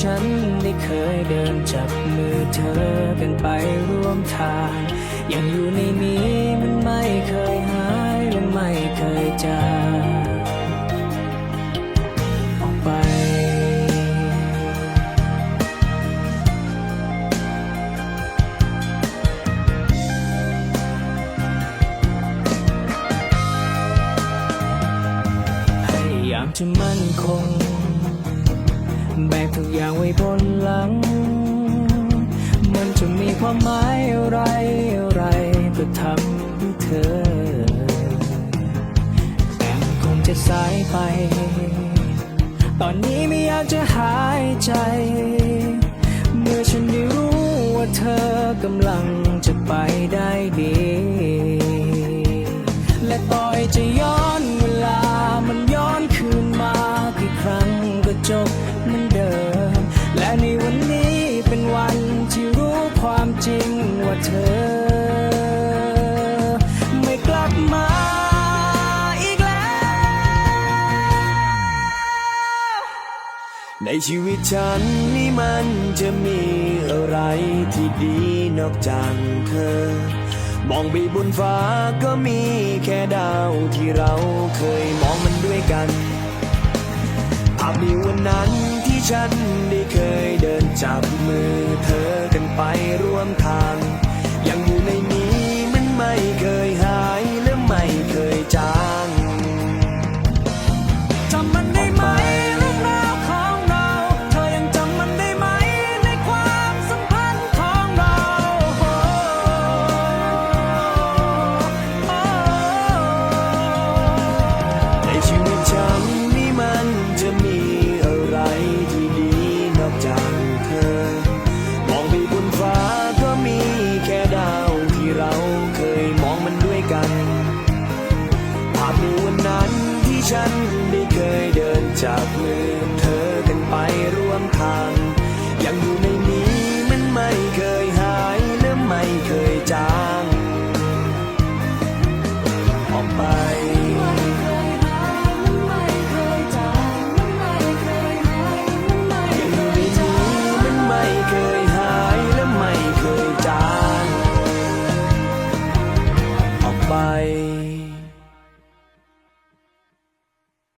ฉันได้เคยเดินจับมือเธอกันไปร่วมทาง ยังอยู่ในนี้มันไม่เคยหายและไม่เคยจางออกไปพยายามจะมั่นคง แบกทุกอย่างไว้บนหลัง มันจะมีความหมายอะไรอะไรก็ทำให้เธอ แต่มันคงจะสายไป ตอนนี้ไม่อยากจะหายใจ เมื่อฉันได้รู้ว่าเธอกำลังจะไปได้ดี ในชีวิตฉันนี่มันจะมีอะไรที่ดีนอกจากเธอ มองไปบนฟ้าก็มีแค่ดาวที่เราเคยมองมันด้วยกันภาพในวันนั้นที่ฉันได้เคยเดินจับมือเธอกันไปร่วมทาง ยังอยู่ในันภาพในวันนั้นที่ฉันไม่เคยเดินจากมือเธอกันไปร่วมทาง